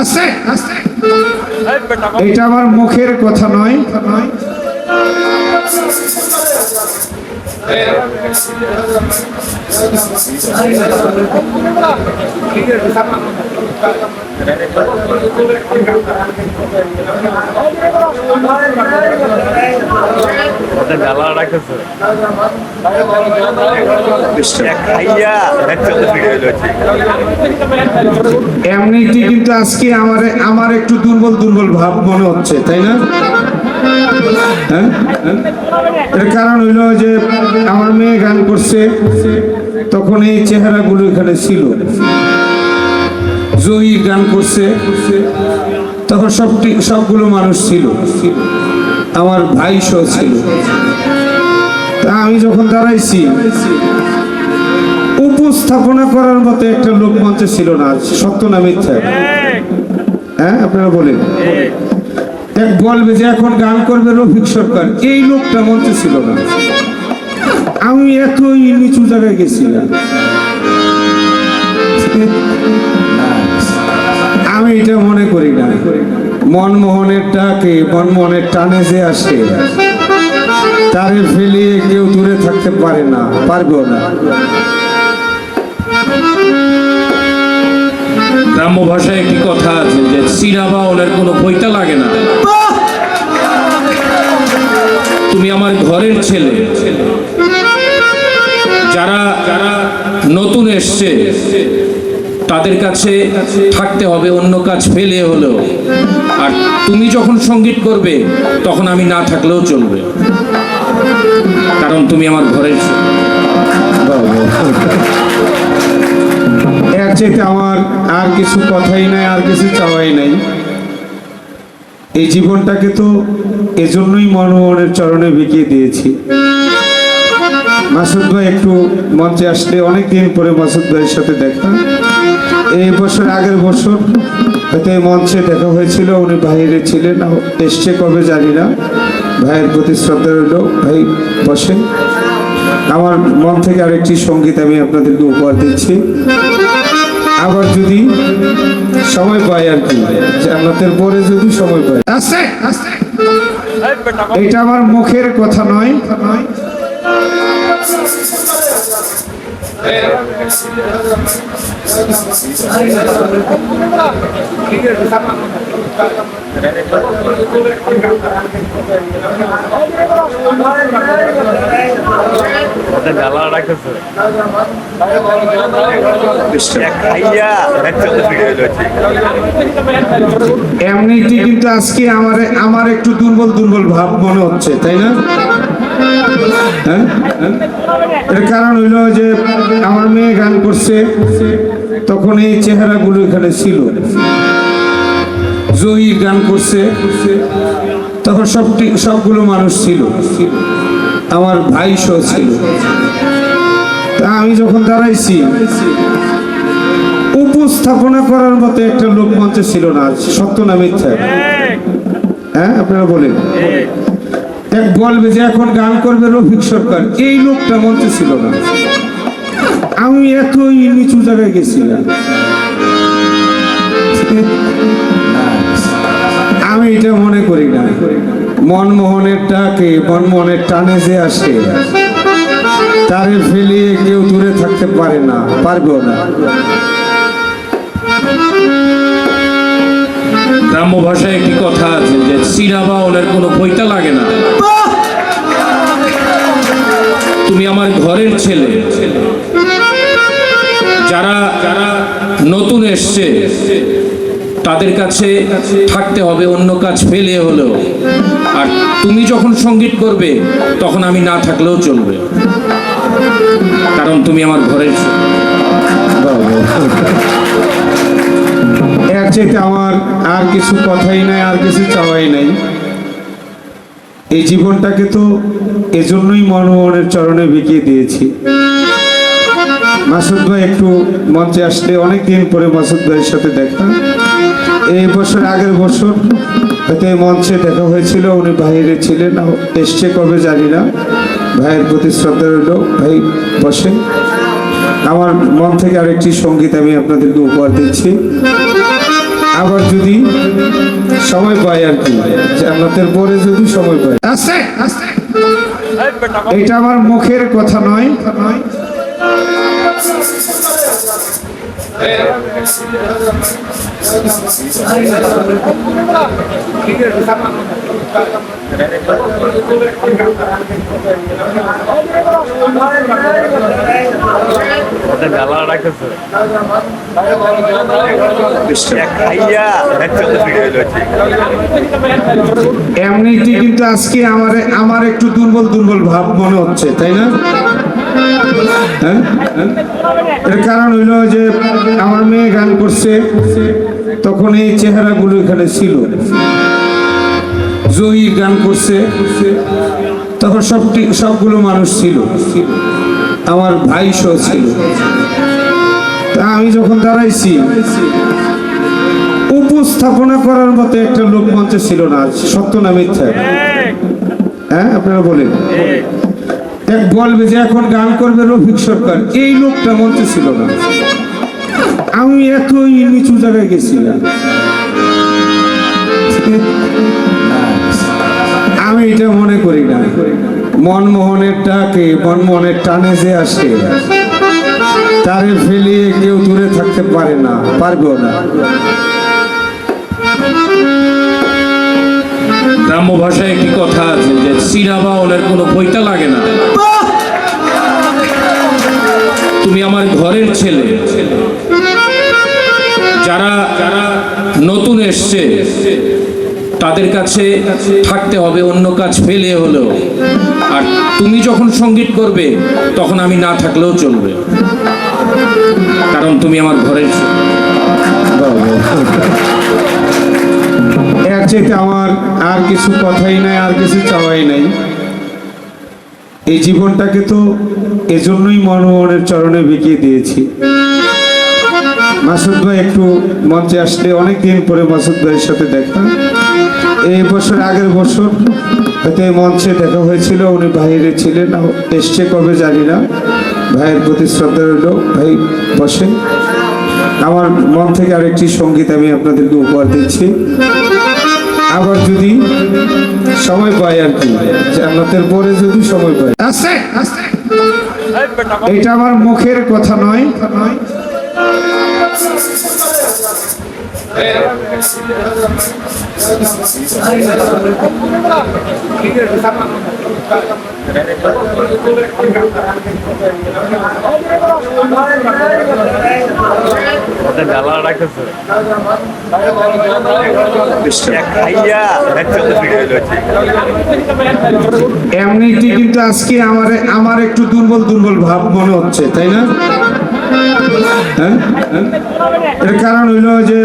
আস্তে এটা আমার মুখের কথা নয়। এমনিটি কিন্তু আজকে আমার আমার একটু দুর্বল দুর্বল ভাব মনে হচ্ছে তাই না? হ্যাঁ? এর কারণ হইল যে আমার মেয়ে গান করছে, তখন এই চেহারাগুলো এখানে ছিল। জয়ী গান করছে, তখন সবটি সবগুলো মানুষ ছিল। আমার ভাই সহ ছিল। তা আমি যখন দাঁড়াইছি, উপস্থাপনা করার মতো একটা লোক মঞ্চে ছিল না, সত্য না মিথ্যা? হ্যাঁ আপনারা বলেন। বলবে যে এখন গান করবে রফিক সরকার। এই লোকটা মঞ্চে ছিল না। আমি এতই নিচু জায়গায় গেছিলাম। আমি এটা মনে করি না। মনমোহনের টাকে মনমোহনের টানে যে আসে, তারে ফেলিয়ে কেউ দূরে থাকতে পারে না, পারবেও না। গ্রাম্য ভাষায় একটি কথা আছে যে চিরা বাউলের কোনো বইটা লাগে না। তুমি আমার ঘরের ছেলে। যারা যারা নতুন এসছে, তাদের কাছে থাকতে হবে, অন্য কাজ ফেলে হলেও। আর তুমি যখন সংগীত করবে, তখন আমি না থাকলেও চলবে। কারণ তুমি আমার ঘরের এর চাইতে আমার আর কিছু কথাই নাই, আর কিছু চাওয়াই নাই। এই জীবনটাকে তো এজন্যই মনমোহনের চরণে বিকিয়ে দিয়েছি। মাসুদ ভাই একটু মঞ্চে আসলে অনেক দিন পরে মাসুদ ভাইয়ের সাথে দেখা। এই বছর আগের বছর হয়তো এই মঞ্চে দেখা হয়েছিল, উনি বাইরে ছিলেন এসছে কবে জানি না। ভাইয়ের প্রতি শ্রদ্ধা রইল, ভাই বসেন। আমার মন থেকে আরেকটি সংগীত আমি আপনাদেরকে উপহার দিচ্ছি। আবার যদি সময় পাই আর কি জান্নাতের পরে যদি সময় পাই। আস্তে এটা আমার মুখের কথা নয়। এমনিটি কিন্তু আজকে আমার আমার একটু দুর্বল দুর্বল ভাব মনে হচ্ছে, তাই না? হ্যাঁ? এর কারণ হইল যে আমার মেয়ে গান করছে, তখন এই চেহারাগুলো এখানে ছিল। জয়ী গান করছে, তখন সবটি সবগুলো মানুষ ছিল। আমার ভাই সহ ছিল। তা আমি যখন দাঁড়াইছি, উপস্থাপনা করার মতো একটা লোক মঞ্চে ছিল না, সত্য না মিথ্যা? হ্যাঁ আপনারা বলেন। এক বলবে যে এখন গান করবে রফিক সরকার, এই লোকটা মঞ্চে ছিল না। আমি এতই নিচু জায়গায় গেছিলাম। আমি এটা মনে করি না। মনমোহনের টাকে মনমোহনের টানে যে আসে, তারে ফেলিয়ে কেউ দূরে থাকতে পারে না, পারবেও না। গ্রাম্য ভাষায় একটি কথা আছে যে চিরা বাউলের কোনো বইটা লাগে না। তুমি আমার ঘরের ছেলে। যারা যারা নতুন এসছে, তাদের কাছে থাকতে হবে, অন্য কাজ ফেলে হলেও। তুমি যখন সংগীত করবে, তখন আমি না থাকলেও চলবে। কারণ তুমি আমার চাইতে আমার আর কিছু কথাই নাই, আর কিছু চাওয়াই নাই। এই জীবনটাকে তো এজন্যই মনমোহনের চরণে বিকিয়ে দিয়েছি। মাসুদ ভাই একটু মঞ্চে আসলে অনেক দিন পরে মাসুদ ভাইয়ের সাথে দেখা। এই বছর আগের বছর হয়তো এই মঞ্চে দেখা হয়েছিল উনি বাইরে ছিলেন এসছে কবে জানি না। ভাইয়ের প্রতি শ্রদ্ধা রইল। ভাই বসে আমার মন থেকে আরেকটি সংগীত আমি আপনাদেরকে উপহার দিচ্ছি। আবার যদি সময় পাই আর কি জান্নাতের পরে যদি সময় পাই। এটা আমার মুখের কথা নয় নয়। এমনিতে কিন্তু আজকে আমার আমার একটু দুর্বল দুর্বল ভাব মনে হচ্ছে তাই না? হ্যাঁ? এর কারণ হইল যে আমার মেয়ে গান করছে, তখন এই চেহারাগুলো এখানে ছিল। জয়ী গান করছে, তখন সবটি সবগুলো মানুষ ছিল। আমার ভাই সহ ছিল। তা আমি যখন দাঁড়াইছি, উপস্থাপনা করার মতো একটা লোক মঞ্চে ছিল না, সত্য না মিথ্যা? হ্যাঁ আপনারা বলেন। এক বলবে যে এখন গান করবে রফিক সরকার। এই লোকটা মঞ্চে ছিল না। আমি এতই নিচু জায়গায় গেছিলাম। আমি এটা মনে করি না। মনমোহনের ডাকে, মনমোহনের টানে যে আসে, তারে ফেলিয়ে কেউ দূরে থাকতে পারে না, পারবেও না। গ্রাম্য ভাষায় একটি কথা আছে যে চিনা বাউলের কোনো বইটা লাগে না। তুমি আমার ঘরের ছেলে। যারা যারা নতুন এসছে, তাদের কাছে থাকতে হবে, অন্য কাজ ফেলে হলেও। আর তুমি যখন সংগীত করবে, তখন আমি না থাকলেও চলবে। কারণ তুমি আমার ঘরের চাইতে আমার আর কিছু কথাই নাই, আর কিছু চাওয়াই নাই। এই জীবনটাকে তো এজন্যই মনমোহনের চরণে বিকিয়ে দিয়েছি। মাসুদ ভাই, একটু মঞ্চে আসলে অনেক দিন পরে মাসুদ ভাইয়ের সাথে দেখা। এই বছর, আগের বছর হয়তো এই মঞ্চে দেখা হয়েছিল, উনি বাইরে ছিলেন এসছে কবে জানি না। ভাইয়ের প্রতি শ্রদ্ধা রইল। ভাই বসে আমার মন থেকে আরেকটি সংগীত আমি আপনাদেরকে উপহার দিচ্ছি। আবার যদি সময় পাই আর কি জান্নাতের পরে যদি সময় পাই। আস্তে আস্তে এটা আমার মুখের কথা নয়। হচ্ছে এমনিতে কিন্তু আজকে আমার আমার একটু দুর্বল দুর্বল ভাব মনে হচ্ছে, তাই না? হ্যাঁ? এর কারণ হইল যে